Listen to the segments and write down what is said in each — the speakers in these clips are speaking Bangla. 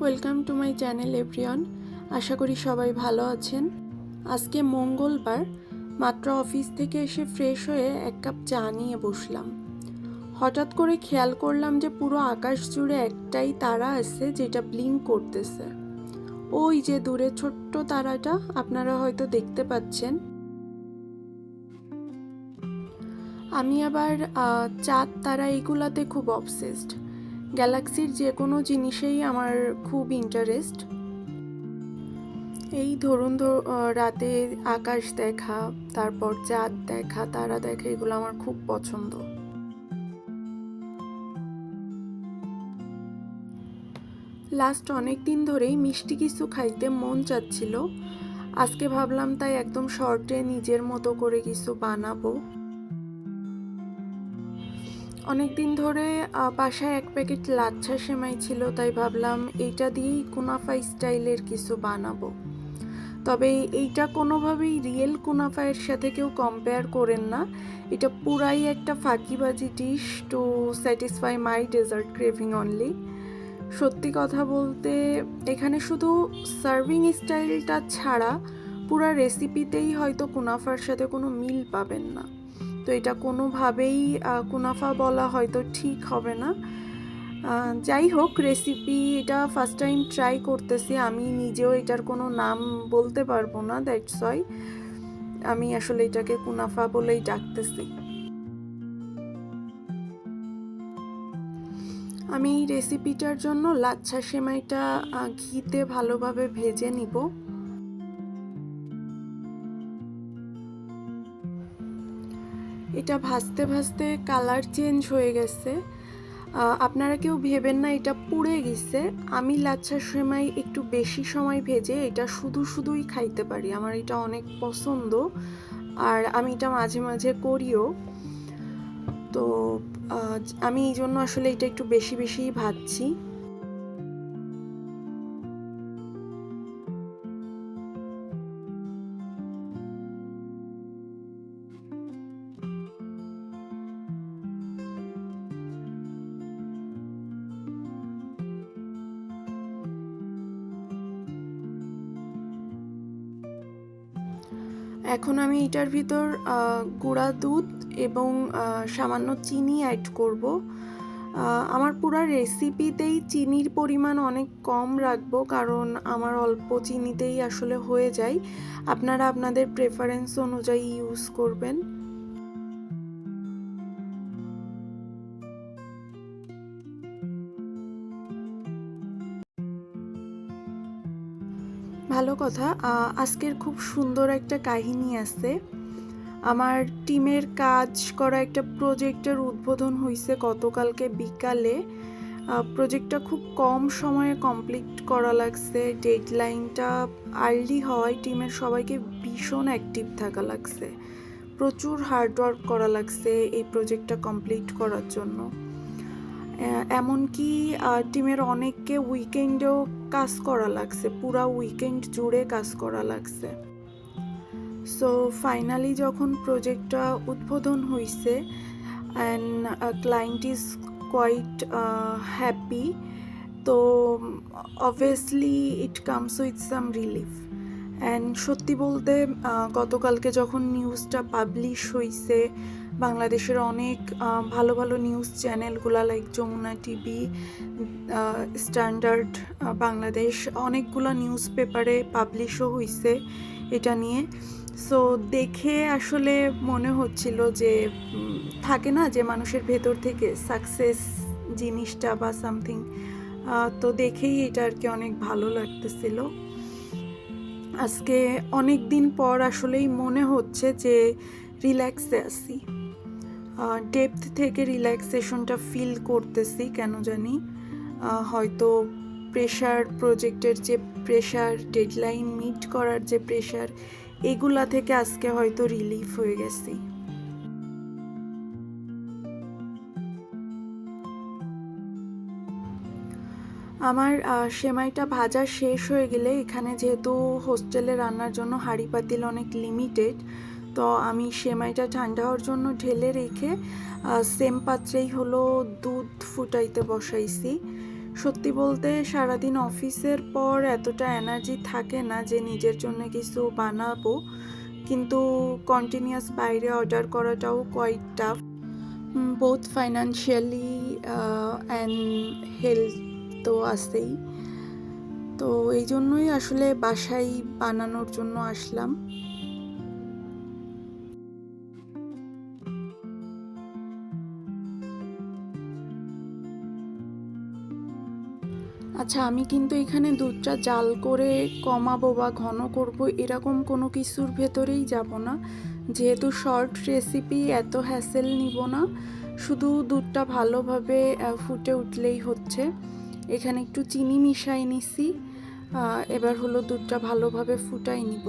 Welcome to my channel everyone আশা করি সবাই ভালো আছেন। আজকে মঙ্গলবার, মাত্র অফিস থেকে এসে ফ্রেশ হয়ে এক কাপ চা নিয়ে বসলাম। হঠাৎ করে খেয়াল করলাম যে পুরো আকাশ জুড়ে একটাই তারা আছে যেটা ব্লিঙ্ক করতেছে। ওই যে দূরে ছোট্ট তারাটা, আপনারা হয়তো দেখতে পাচ্ছেন। আমি আবার চাঁদ তারা এইগুলাতে খুব অবসেসড গ্যালাক্সির যে কোনো জিনিসেই আমার খুব ইন্টারেস্ট এই ধরুন ধ- আহ, রাতে আকাশ দেখা তারপর চাঁদ দেখা তারা দেখা এগুলো আমার খুব পছন্দ। লাস্ট অনেক দিন ধরেই মিষ্টি কিছু খাইতে মন চাচ্ছিল। আজকে ভাবলাম তাই একদম শর্টে নিজের মতো করে কিছু বানাবো। অনেক দিন ধরে বাসায় এক প্যাকেট লাচ্ছা সেমাই ছিল, তাই ভাবলাম এইটা দিয়েই কুনাফা স্টাইলের কিছু বানাবো। তবে এইটা কোনোভাবেই রিয়েল কুনাফায়ের সাথে কেউ কম্পেয়ার করেন না। এটা পুরাই একটা ফাঁকিবাজি dish to satisfy my dessert craving only সত্যি কথা বলতে, এখানে শুধু সার্ভিং স্টাইলটা ছাড়া পুরা রেসিপিতেই হয়তো কুনাফার সাথে কোনো মিল পাবেন না। তো এটা কোনোভাবেই কুনাফা বলা হয়তো ঠিক হবে না। যাই হোক রেসিপি এটা ফার্স্ট টাইম ট্রাই করতেছি। আমি নিজেও এটার কোনো নাম বলতে পারব না দ্যাটস ওয়াই আমি আসলে এটাকে কুনাফা বলেই ডাকতেছি। আমি রেসিপিটার জন্য লাচ্ছা সেমাইটা ঘিতে ভালোভাবে ভেজে নিব। এটা ভাজতে ভাজতে কালার চেঞ্জ হয়ে গেছে। আপনারা কেউ ভেবেন না এটা পুড়ে গেছে। আমি লাচ্ছা সেমাই একটু বেশি সময় ভেজে এটা শুধু শুধুই খাইতে পারি। আমার এটা অনেক পছন্দ আর আমি এটা মাঝে মাঝে করিও। তো আমি এই জন্য আসলে এটা একটু বেশি বেশিই ভাজছি। এখন আমি এটার ভিতর গুঁড়া দুধ এবং সামান্য চিনি অ্যাড করব। আমার পুরো রেসিপিতেই চিনির পরিমাণ অনেক কম রাখব কারণ আমার অল্প চিনিতেই আসলে হয়ে যায়। আপনারা আপনাদের প্রেফারেন্স অনুযায়ী ইউজ করবেন। ভালো কথা আজকের খুব সুন্দর একটা কাহিনী আছে। আমার টিমের কাজ করা একটা প্রজেক্টের উদ্বোধন হয়েছে গতকালকে বিকালে। প্রজেক্টটা খুব কম সময়ে কমপ্লিট করা লাগছে, ডেডলাইনটা আর্লি হওয়ায় টিমের সবাইকে ভীষণ অ্যাক্টিভ থাকা লাগছে। প্রচুর হার্ডওয়ার্ক করা লাগছে এই প্রজেক্টটা কমপ্লিট করার জন্য। এমনকি টিমের অনেককে উইকেন্ডেও কাজ করা লাগছে, পুরা উইকেন্ড জুড়ে কাজ করা লাগছে। সো ফাইনালি যখন প্রজেক্টটা উদ্বোধন হয়েছে and client is quite happy তো obviously it comes with some relief and সত্যি বলতে গতকালকে যখন নিউজটা পাবলিশ হয়েছে বাংলাদেশের অনেক ভালো ভালো news চ্যানেলগুলা like Jamuna TV standard Bangladesh, অনেকগুলো নিউজ পেপারে পাবলিশও হয়েছে এটা নিয়ে। সো দেখে আসলে মনে হচ্ছিল যে থাকে না যে মানুষের ভেতর থেকে সাকসেস জিনিসটা বা সামথিং তো দেখেই এটা আর কি অনেক ভালো লাগতেছিল। আজকে অনেক দিন পর আসলেই মনে হচ্ছে যে রিল্যাক্সে আছি। ডেপথ থেকে রিল্যাক্সেশনটা ফিল করতেছি, কেন জানি? হয়তো প্রেশার প্রজেক্টের যে প্রেশার ডেডলাইন মিট করার যে প্রেশার এগুলা থেকে আজকে হয়তো রিলিফ হয়ে গেছি। আমার সেমাইটা ভাজা শেষ হয়ে গেলে এখানে যেহেতু হোস্টেলে রান্নার জন্য হাঁড়ি পাতিল অনেক লিমিটেড তো আমি সেমাইটা ঠান্ডা হওয়ার জন্য ঢেলে রেখে সেম পাত্রেই হলো দুধ ফুটাইতে বসাইছি। সত্যি বলতে সারাদিন অফিসের পর এতটা এনার্জি থাকে না যে নিজের জন্য কিছু বানাবো, কিন্তু কন্টিনিউয়াস বাইরে অর্ডার করাটাও quite tough both financially and health তো আছেই। তো এই জন্যই আসলে বাসায় বানানোর জন্য আসলাম। আচ্ছা আমি কিন্তু এখানে দুধটা জাল করে কমাবো বা ঘন করব এরকম কোনো কিছুর ভেতরেই যাব না। যেহেতু শর্ট রেসিপি, এত হ্যাসেল নিব না। শুধু দুধটা ভালোভাবে ফুটে উঠলেই হচ্ছে। এখানে একটু চিনি মিশাই নিছি। এবার হলো দুধটা ভালোভাবে ফুটাই নিব।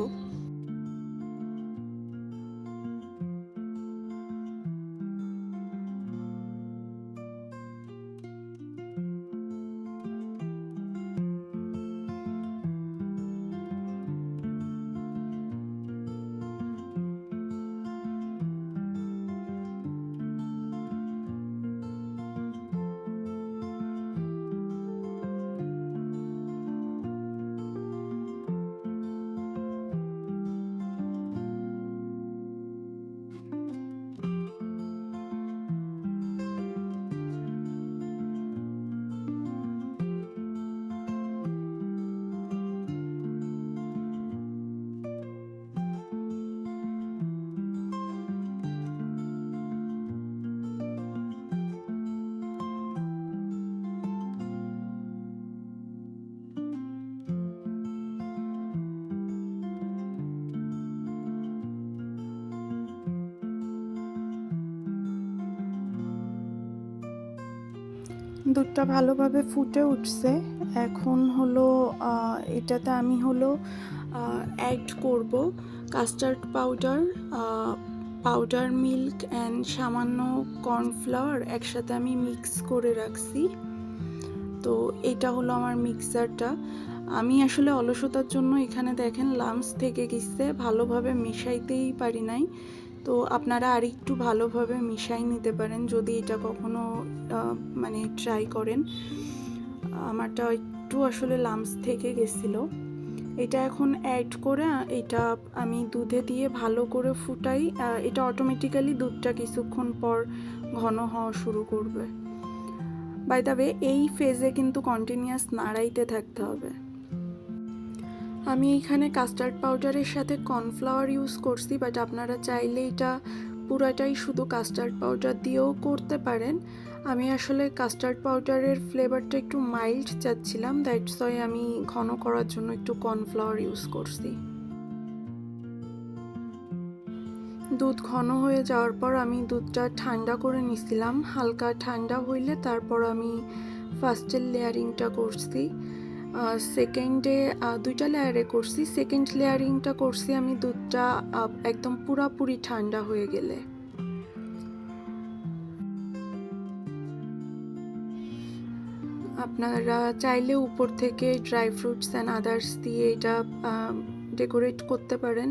দুধটা ভালোভাবে ফুটে উঠছে। এখন হলো এটাতে আমি হলো অ্যাড করব custard powder powder milk and সামান্য কর্নফ্লাওয়ার একসাথে আমি মিক্স করে রাখছি। তো এটা হলো আমার মিক্সারটা আমি আসলে অলসতার জন্য এখানে দেখেন লামস থেকে গেছে, ভালোভাবে মেশাইতেই পারি নাই। তো আপনারা আর একটু ভালোভাবে মিশাই নিতে পারেন যদি এটা কখনো মানে ট্রাই করেন। আমারটা একটু আসলে লামস থেকে গেছিল। এটা এখন অ্যাড করে, এটা আমি দুধে দিয়ে ভালো করে ফুটাই এটা অটোমেটিক্যালি দুধটা কিছুক্ষণ পর ঘন হওয়া শুরু করবে। বাই দ্য এই ফেজে কিন্তু কন্টিনিউয়াস নাড়াইতে থাকতে হবে। আমি এখানে কাস্টার্ড পাউডারের সাথে কর্নফ্লাওয়ার ইউজ করছি বাট আপনারা চাইলে এটা পুরাটাই শুধু কাস্টার্ড পাউডার দিয়েও করতে পারেন। আমি আসলে কাস্টার্ড পাউডারের ফ্লেভারটা একটু মাইল্ড চাচ্ছিলাম দ্যাটস ওয়াই আমি ঘন করার জন্য একটু কর্নফ্লাওয়ার ইউজ করছি। দুধ ঘন হয়ে যাওয়ার পর আমি দুধটা ঠান্ডা করে নিছিলাম, হালকা ঠান্ডা হইলে তারপর আমি ফার্স্টের লেয়ারিংটা করছি। সেকেন্ডে দুইটা লেয়ারে করছি। সেকেন্ড লেয়ারিংটা করছি আমি দুধটা একদম পুরাপুরি ঠান্ডা হয়ে গেলে। আপনারা চাইলে উপর থেকে ড্রাই ফ্রুটস অ্যান্ড আদার্স দিয়ে এটা ডেকোরেট করতে পারেন।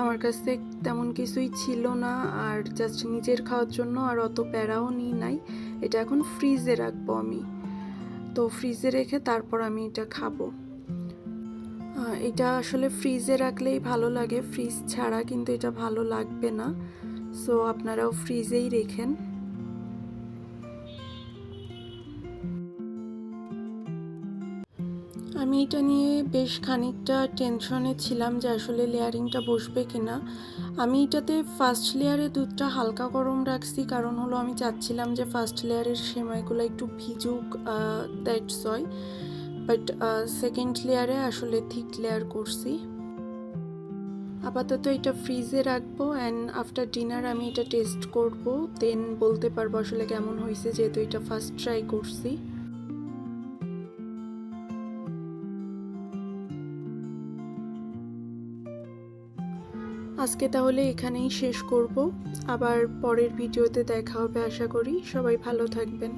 আমার কাছে তেমন কিছুই ছিল না, আর জাস্ট নিজের খাওয়ার জন্য আর অত প্যারাও নিই নাই। এটা এখন ফ্রিজে রাখব আমি। তো ফ্রিজে রেখে তারপর আমি এটা খাব। এটা আসলে ফ্রিজে রাখলেই ভালো লাগে ফ্রিজ ছাড়া কিন্তু এটা ভালো লাগবে না। সো আপনারাও ফ্রিজেই রেখেন। আমি এটা নিয়ে বেশ খানিকটা টেনশনে ছিলাম যে আসলে লেয়ারিংটা বসবে কিনা। আমি এটাতে ফার্স্ট লেয়ারে দুধটা হালকা গরম রাখছি, কারণ হলো আমি চাচ্ছিলাম যে ফার্স্ট লেয়ারের সেমাইগুলো একটু ভিজুক দ্যাটস ওয়াই বাট সেকেন্ড লেয়ারে আসলে থিক লেয়ার করছি। আপাতত এটা ফ্রিজে রাখব অ্যান্ড আফটার ডিনার আমি এটা টেস্ট করব দেন বলতে পারব আসলে কেমন হয়েছে, যেহেতু এটা ফার্স্ট ট্রাই করছি। আজকে তাহলে এখানেই শেষ করব। আবার পরের ভিডিওতে দেখা হবে, আশা করি। সবাই ভালো থাকবেন।